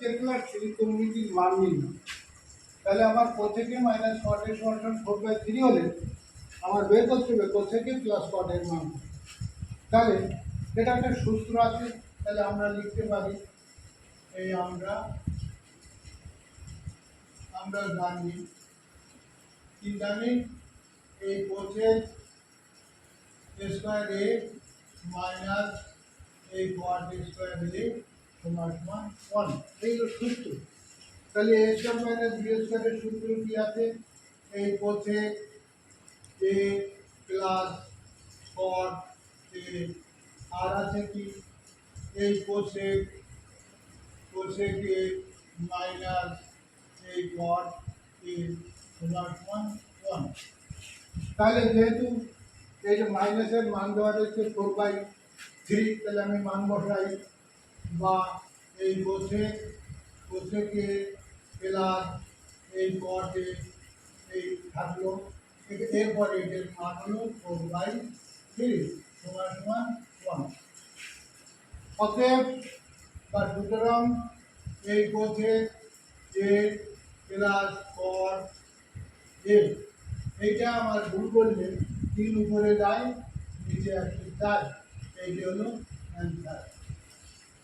Secular ত্রিকোণমিতির মান নির্ণয়। তাহলে আমার কোথেকে মাইনাস কটের সমান ফোর বাই থ্রি হলে আমার বের করতে হবে কোথেকে প্লাস কটের মান তাহলে এটা একটা সূত্র আছে, তাহলে আমরা লিখতে পারি, এই আমরা আমরা জানি কি জানি? এই কোচের স্কোয়ার এ মাইনাস এই কোয়াট স্কোয়ার এ সমান সমান ওয়ান এই হলো সূত্র তাহলে এ স্কোয়ার মাইনাস বি স্কোয়ারের সূত্র কি আছে এই কোচে এ প্লাস কট এ আর আছে কি এই কোচে কোচে এ মাইনাস এই কট এ সমান সমান ওয়ান তাহলে যেহেতু এই যে মাইনাসের মান দেওয়া রয়েছে ফোর বাই থ্রি তাহলে আমি মান বসাই বা এই বসে বসেকে প্লাস এই কটে এই থাকল। এরপরে এদের মান ফোর বাই থ্রি সমান সমান ওয়ান অতএব বা সুতরাং এই বসে যে প্লাস কট এ, এইটা আমার ভুল করলে তিন উপরে যায়, নিচে আসছে চার এইটা হলো অ্যান্সার